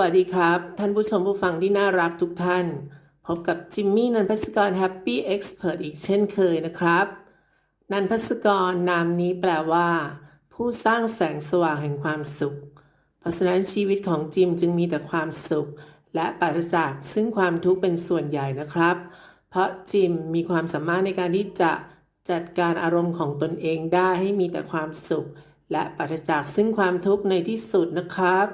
วัสดีครับ ท่านผู้ชมผู้ฟังที่น่ารักทุกท่าน พบกับจิมมี่นันพัสกรแฮปปี้เอ็กซ์เพรสอีกเช่นเคยนะครับ นันพัสกรนามนี้แปลว่า ผู้สร้างแสงสว่างแห่งความสุข เพราะฉะนั้นชีวิตของจิมจึงมีแต่ความสุข และปราศจากซึ่งความทุกข์เป็นส่วนใหญ่นะครับ เพราะจิมมีความสามารถในการที่จะจัดการอารมณ์ของตนเองได้ให้มีแต่ความสุข และปราศจากซึ่งความทุกข์ในที่สุดนะครับ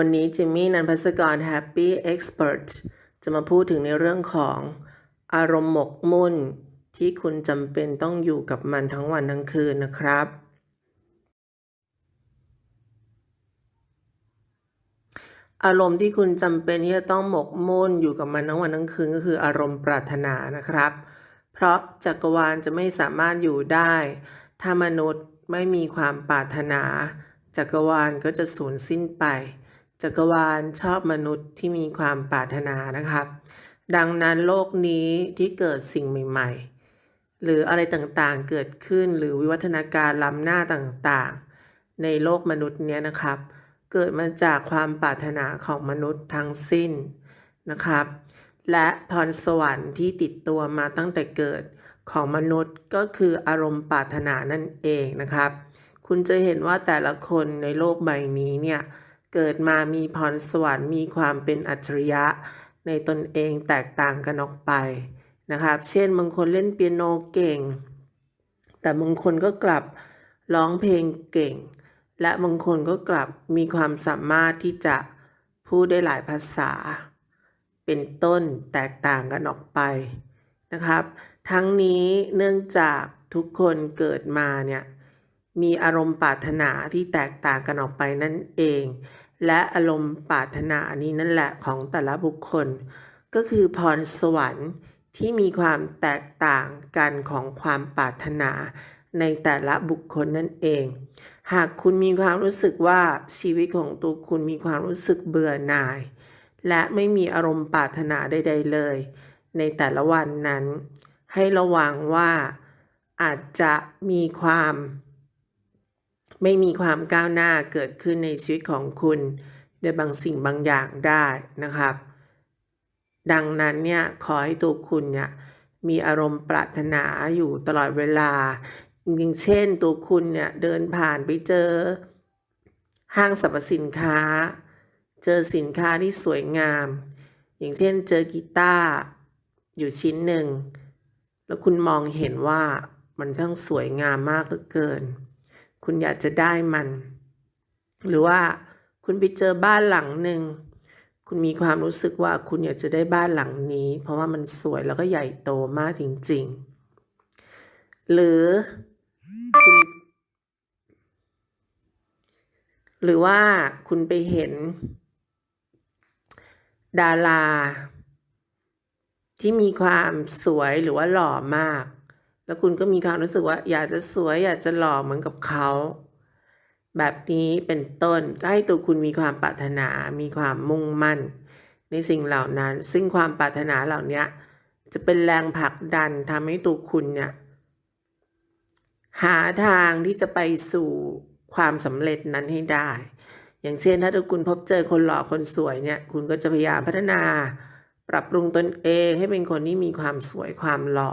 วันนี้จิมมี่นันพัสกร Happy Expert จะมาพูดถึงในเรื่องของอารมณ์หมกมุ่น ที่คุณจำเป็นต้องอยู่กับมันทั้งวันทั้งคืนนะครับ อารมณ์ที่คุณจำเป็นที่จะต้องหมกมุ่นอยู่กับมันทั้งวันทั้งคืนก็คืออารมณ์ปรารถนานะครับ เพราะจักรวาลจะไม่สามารถอยู่ได้ ถ้ามนุษย์ไม่มีความปรารถนา จักรวาลก็จะสูญสิ้นไป จักรวาลชอบมนุษย์ที่มีความปรารถนานะครับ ดังนั้นโลกนี้ที่เกิดสิ่งใหม่ ๆ หรืออะไรต่างๆเกิดขึ้นหรือวิวัฒนาการล้ำหน้าต่างๆ ในโลกมนุษย์เนี้ยนะครับ เกิดมาจากความปรารถนาของมนุษย์ทั้งสิ้นนะครับ และพรสวรรค์ที่ติดตัวมาตั้งแต่เกิดของมนุษย์ก็คืออารมณ์ปรารถนานั่นเองนะครับ คุณจะเห็นว่าแต่ละคนในโลกใบนี้เนี่ย เกิดมามีพรสวรรค์มีความเป็นอัจฉริยะ ในตนเองแตกต่างกันออกไปนะครับ เช่นบางคนเล่นเปียโนเก่ง แต่บางคนก็กลับร้องเพลงเก่ง และบางคนก็กลับมีความสามารถที่จะพูดได้หลายภาษา เป็นต้นแตกต่างกันออกไปนะครับ ทั้งนี้เนื่องจากทุกคนเกิดมาเนี่ย มีอารมณ์ปรารถนาที่แตกต่างกันออกไปนั่นเอง และอารมณ์ปรารถนานี้นั่นแหละของแต่ละบุคคล ก็คือพรสวรรค์ที่มีความแตกต่างกันของความปรารถนาในแต่ละบุคคลนั่นเอง หากคุณมีความรู้สึกว่าชีวิตของตัวคุณมีความรู้สึกเบื่อหน่าย และไม่มีอารมณ์ปรารถนาใดๆเลย ในแต่ละวันนั้น ให้ระวังว่าอาจจะมีความ ไม่มีความก้าวหน้าเกิดขึ้นในชีวิตของคุณโดยบางสิ่งบางอย่างได้นะครับ ดังนั้นเนี่ยขอให้ตัวคุณเนี่ยมีอารมณ์ปรารถนาอยู่ตลอดเวลาอย่างเช่นตัวคุณเนี่ยเดินผ่านไปเจอ ห้างสรรพสินค้า เจอสินค้าที่สวยงาม อย่างเช่นเจอกีตาร์อยู่ชิ้นหนึ่ง แล้วคุณมองเห็นว่ามันช่างสวยงามมากเหลือเกิน คุณอยากจะได้มัน หรือว่าคุณไปเจอบ้านหลังหนึ่งคุณมีความรู้สึกว่าคุณอยากจะได้บ้านหลังนี้ เพราะว่ามันสวยแล้วก็ใหญ่โตมากจริง ๆ หรือคุณหรือว่าคุณไปเห็น ดารา ที่มีความสวยหรือว่าหล่อมาก แล้วคุณก็มีความรู้สึกว่า อยากจะสวยอยากจะหล่อเหมือนกับเขา แบบนี้เป็นต้นก็ให้ตัวคุณมีความปรารถนา มีความมุ่งมั่น ในสิ่งเหล่านั้น ซึ่งความปรารถนาเหล่านี้จะเป็นแรงผลักดันทำให้ตัวคุณเนี่ยหาทางที่จะไปสู่ความสำเร็จนั้นให้ได้ อย่างเช่นถ้าคุณพบเจอคนหล่อคนสวยเนี่ย คุณก็จะพยายามพัฒนา ปรับปรุงตนเองให้เป็นคนที่มีความสวยความหล่อ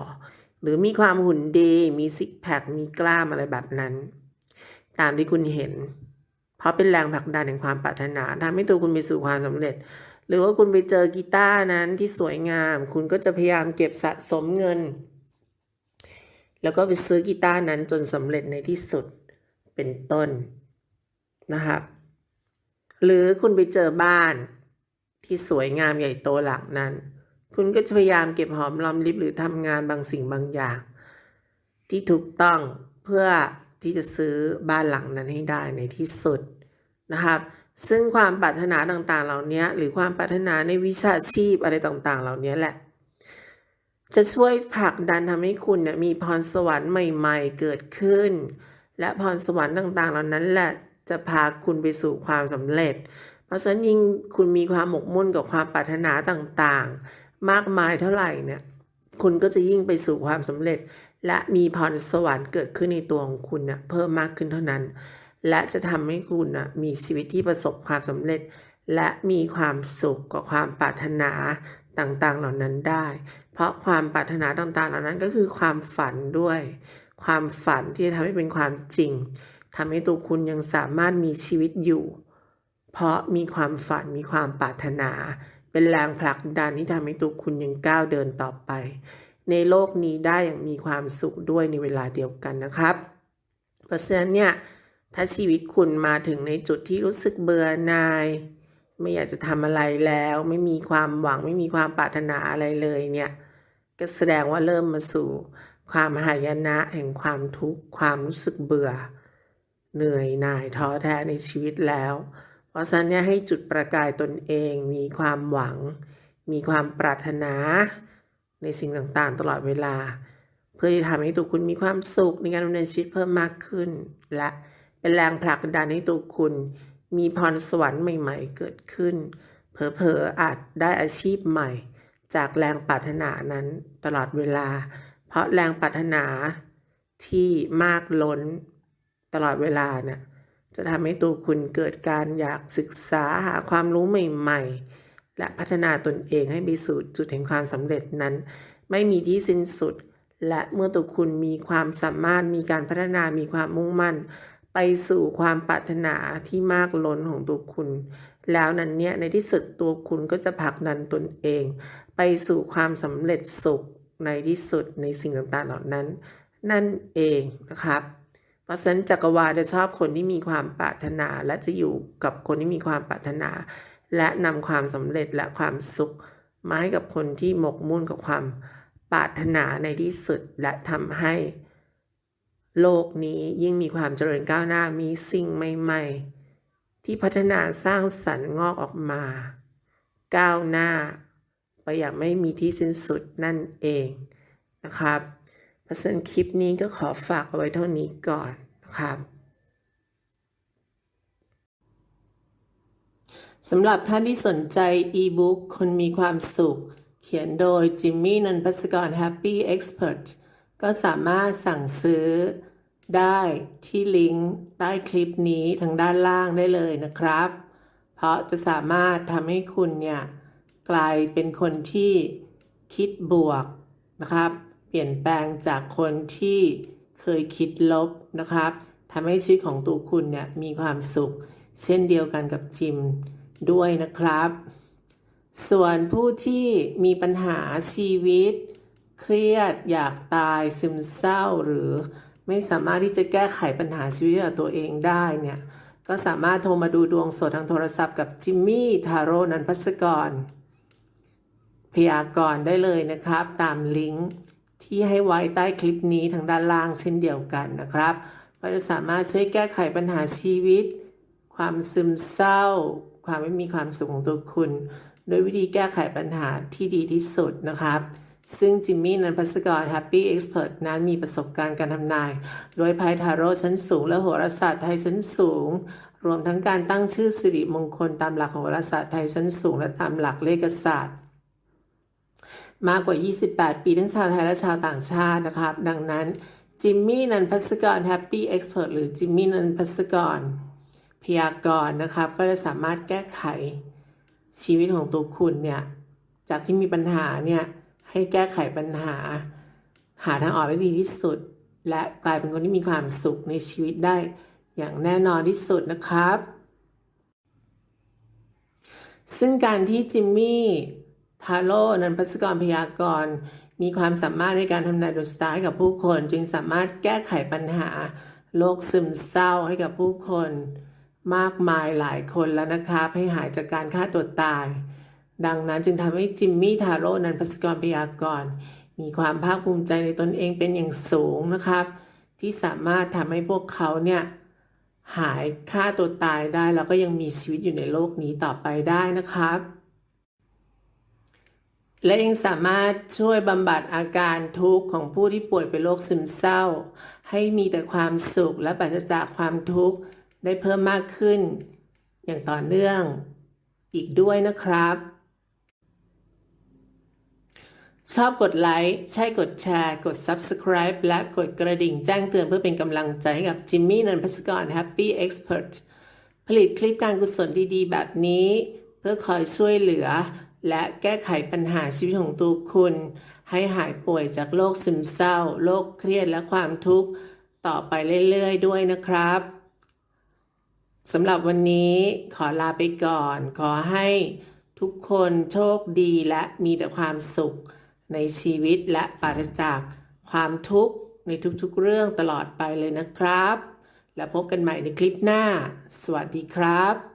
หรือมีความหุ่นดี มีซิกแพค มีกล้ามอะไรแบบนั้น ตามที่คุณเห็น เพราะเป็นแรงผลักดันแห่งความปรารถนาทำให้ตัวคุณไปสู่ความสำเร็จ หรือว่าคุณไปเจอกีตาร์นั้นที่สวยงาม คุณก็จะพยายามเก็บสะสมเงิน แล้วก็ไปซื้อกีตาร์นั้นจนสำเร็จในที่สุดเป็นต้นนะครับหรือคุณไปเจอบ้านที่สวยงามใหญ่โตหลังนั้น คุณก็จะพยายามเก็บหอมรอมริบหรือทำงานบางสิ่งบางอย่าง ที่ถูกต้องเพื่อที่จะซื้อบ้านหลังนั้นให้ได้ในที่สุดนะครับ ซึ่งความปรารถนาต่างๆ เหล่านี้หรือความปรารถนาในวิชาชีพอะไรต่างๆ เหล่านี้แหละ จะช่วยผลักดันทำให้คุณเนี่ยมีพรสวรรค์ใหม่ ๆ เกิดขึ้น และพรสวรรค์ต่างๆ เหล่านั้นแหละจะพาคุณไปสู่ความสำเร็จ เพราะฉะนั้นยิ่งคุณมีความหมกมุ่นกับความปรารถนาต่างๆ มากมายเท่าไหร่เนี่ยคุณก็จะยิ่งไปสู่ความสำเร็จ และมีพรสวรรค์เกิดขึ้นในตัวของคุณเนี่ยเพิ่มมากขึ้นเท่านั้น และจะทำให้คุณน่ะมีชีวิตที่ประสบความสำเร็จ และมีความสุขกับความปรารถนาต่างๆเหล่านั้นได้ เพราะความปรารถนาต่างๆ เหล่านั้นก็คือความฝันด้วย ความฝันที่จะทำให้เป็นความจริงทำให้ตัวคุณยังสามารถมีชีวิตอยู่ เพราะมีความฝันมีความปรารถนา เป็นแรงผลักดันที่ทำให้ตัวคุณยังก้าวเดินต่อไป ในโลกนี้ได้อย่างมีความสุขด้วยในเวลาเดียวกันนะครับ เพราะฉะนั้นเนี่ยถ้าชีวิตคุณมาถึงในจุดที่รู้สึกเบื่อหน่าย ไม่อยากจะทำอะไรแล้ว ไม่มีความหวังไม่มีความปรารถนาอะไรเลยเนี่ยก็แสดงว่าเริ่มมาสู่ความหายนะแห่งความทุกข์ความรู้สึกเบื่อ เหนื่อยหน่ายท้อแท้ในชีวิตแล้ว เพราะฉะนั้นเนี่ยให้จุดประกายตนเอง มีความหวัง มีความปรารถนา ในสิ่งต่างๆ ตลอดเวลา เพื่อที่ทำให้ตัวคุณมีความสุขในการดำเนินชีวิตเพิ่มมากขึ้น และเป็นแรงผลักดันให้ตัวคุณ มีพรสวรรค์ใหม่ ๆ เกิดขึ้น เผลอๆอาจได้อาชีพใหม่ จากแรงปรารถนานั้นตลอดเวลา เพราะแรงปรารถนาที่มากล้นตลอดเวลาเนี่ย จะทำให้ตัวคุณเกิดการอยากศึกษาหาความรู้ใหม่ๆ และพัฒนาตนเองให้ไปสู่จุดแห่งความสำเร็จนั้น ไม่มีที่สิ้นสุด และเมื่อตัวคุณมีความสามารถมีการพัฒนามีความมุ่งมั่น ไปสู่ความปรารถนาที่มากล้นของตัวคุณ แล้วนั้นเนี่ยในที่สุดตัวคุณก็จะผลักดันตนเอง ไปสู่ความสำเร็จสุขในที่สุดในสิ่งต่างๆเหล่านั้น นั่นเองนะครับ เพราะฉะนั้นจักรวาลจะชอบคนที่มีความปรารถนาและจะอยู่กับคนที่มีความปรารถนา และนำความสำเร็จและความสุขมาให้กับคนที่หมกมุ่นกับความปรารถนาในที่สุดและทำให้ โลกนี้ยิ่งมีความเจริญก้าวหน้ามีสิ่งใหม่ ๆ ที่พัฒนาสร้างสรรค์งอกออกมา ก้าวหน้า ไปอย่างไม่มีที่สิ้นสุดนั่นเองนะครับ เพราะฉะนั้นคลิปนี้ก็ขอฝากเอาไว้เท่านี้ก่อนนะครับสำหรับท่านที่สนใจอีบุ๊กคนมีความสุข เขียนโดยจิมมี่นันพัสกร Happy Expert ก็สามารถสั่งซื้อได้ที่ลิงก์ใต้คลิปนี้ทางด้านล่างได้เลยนะครับ เพราะจะสามารถทำให้คุณเนี่ย กลายเป็นคนที่คิดบวกนะครับ เปลี่ยนแปลงจากคนที่เคยคิดลบนะครับทำให้ชีวิตของตัวคุณเนี่ยมีความสุข เช่นเดียวกันกับจิมด้วยนะครับ ส่วนผู้ที่มีปัญหาชีวิต เครียดอยากตายซึมเศร้าหรือไม่สามารถที่จะแก้ไขปัญหาชีวิตของตัวเองได้เนี่ยก็สามารถโทรมาดูดวงสดทางโทรศัพท์กับจิมมี่ทาโร่นันพัสกรพยากรณ์ได้เลยนะครับ ตามลิงก์ ที่ให้ไว้ใต้คลิปนี้ทางด้านล่างเช่นเดียวกันนะครับก็จะสามารถช่วยแก้ไขปัญหาชีวิต ความซึมเศร้า ความไม่มีความสุขของตัวคุณ โดยวิธีแก้ไขปัญหาที่ดีที่สุดนะครับซึ่งจิมมี่นันพัสกร Happy Expert นั้นมีประสบการณ์การทำนาย โดยไพ่ทาโร่ชั้นสูงและโหราศาสตร์ไทยชั้นสูง รวมทั้งการตั้งชื่อสิริมงคลตามหลักของโหราศาสตร์ไทยชั้นสูง และตามหลักเลขศาสตร์ มากกว่า 28 ปีทั้งชาวไทยและชาวต่างชาตินะครับ ดังนั้นจิมมี่นันพัสกร Happy Expert หรือจิมมี่นันพัสกรพยากรณ์นะครับ ก็จะสามารถแก้ไขชีวิตของตัวคุณเนี่ย จากที่มีปัญหาเนี่ย ให้แก้ไขปัญหา หาทางออกได้ดีที่สุด และกลายเป็นคนที่มีความสุขในชีวิตได้อย่างแน่นอนที่สุดนะครับ ซึ่งการที่จิมมี่ ทาโร่นันพัสกรพยากรณ์มีความสามารถในการทำนายดวงชะตาให้กับผู้คน จึงสามารถแก้ไขปัญหาโรคซึมเศร้าให้กับผู้คน มากมายหลายคนแล้วนะครับให้หายจากการฆ่าตัวตาย ดังนั้นจึงทำให้จิมมี่ทาโร่นันพัสกรพยากรณ์มีความภาคภูมิใจในตนเองเป็นอย่างสูงนะครับ ที่สามารถทำให้พวกเขาเนี่ยหายฆ่าตัวตายได้แล้วก็ยังมีชีวิตอยู่ในโลกนี้ต่อไปได้นะครับ และยังสามารถช่วยบำบัดอาการทุกข์ของผู้ที่ป่วยเป็นโรคซึมเศร้า ให้มีแต่ความสุขและปราศจากความทุกข์ได้เพิ่มมากขึ้น อย่างต่อเนื่องอีกด้วยนะครับ ชอบกดไลค์ ใช่กดแชร์ กด Subscribe และกดกระดิ่งแจ้งเตือนเพื่อเป็นกำลังใจให้กับจิมมี่นันพัสกร Happy Expert ผลิตคลิปการกุศลดีๆ แบบนี้ เพื่อคอยช่วยเหลือ และแก้ไขปัญหาชีวิตของตัวคุณ ให้หายป่วยจากโรคซึมเศร้าโรคเครียดและความทุกข์ต่อไปเรื่อยๆ ด้วยนะครับสำหรับวันนี้ขอลาไปก่อน ขอให้ทุกคนโชคดีและมีแต่ความสุขในชีวิตและปราศจากความทุกข์ในทุกๆเรื่องตลอดไปเลยนะครับ แล้วพบกันใหม่ในคลิปหน้า สวัสดีครับ